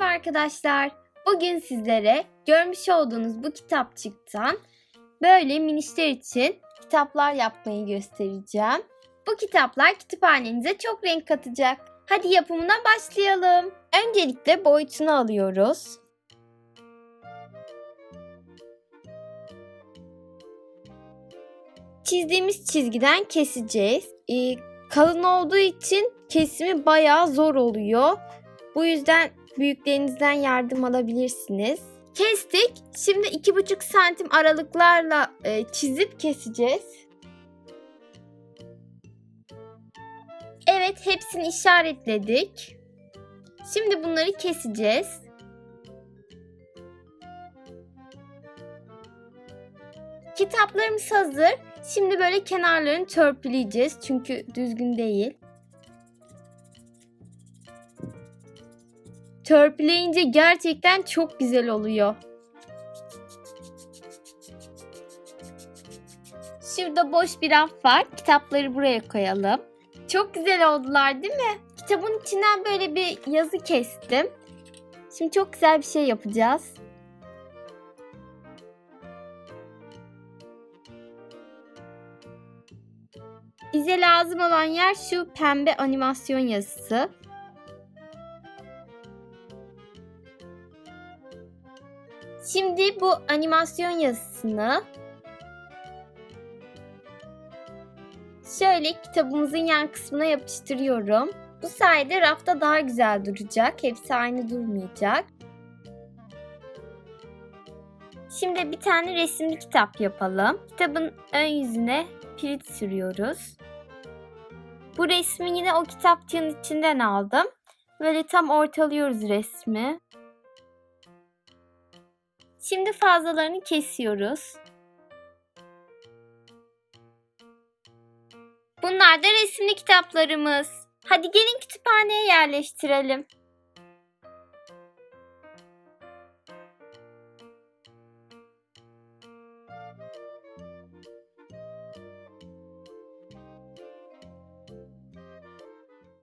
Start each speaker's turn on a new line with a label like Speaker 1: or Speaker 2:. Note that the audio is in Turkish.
Speaker 1: arkadaşlar. Bugün sizlere görmüş olduğunuz bu kitapçıktan böyle minişler için kitaplar yapmayı göstereceğim. Bu kitaplar kütüphanenize çok renk katacak. Hadi yapımına başlayalım. Öncelikle boyutunu alıyoruz. Çizdiğimiz çizgiden keseceğiz. Ee, kalın olduğu için kesimi bayağı zor oluyor. Bu yüzden büyüklerinizden yardım alabilirsiniz. Kestik. Şimdi 2,5 santim aralıklarla e, çizip keseceğiz. Evet hepsini işaretledik. Şimdi bunları keseceğiz. Kitaplarımız hazır. Şimdi böyle kenarlarını törpüleyeceğiz çünkü düzgün değil. Törpüleyince gerçekten çok güzel oluyor. Şurada boş bir raf var. Kitapları buraya koyalım. Çok güzel oldular değil mi? Kitabın içinden böyle bir yazı kestim. Şimdi çok güzel bir şey yapacağız. Bize lazım olan yer şu pembe animasyon yazısı. Şimdi bu animasyon yazısını şöyle kitabımızın yan kısmına yapıştırıyorum. Bu sayede rafta daha güzel duracak. Hepsi aynı durmayacak. Şimdi bir tane resimli kitap yapalım. Kitabın ön yüzüne pirit sürüyoruz. Bu resmi yine o kitapçığın içinden aldım. Böyle tam ortalıyoruz resmi. Şimdi fazlalarını kesiyoruz. Bunlar da resimli kitaplarımız. Hadi gelin kütüphaneye yerleştirelim.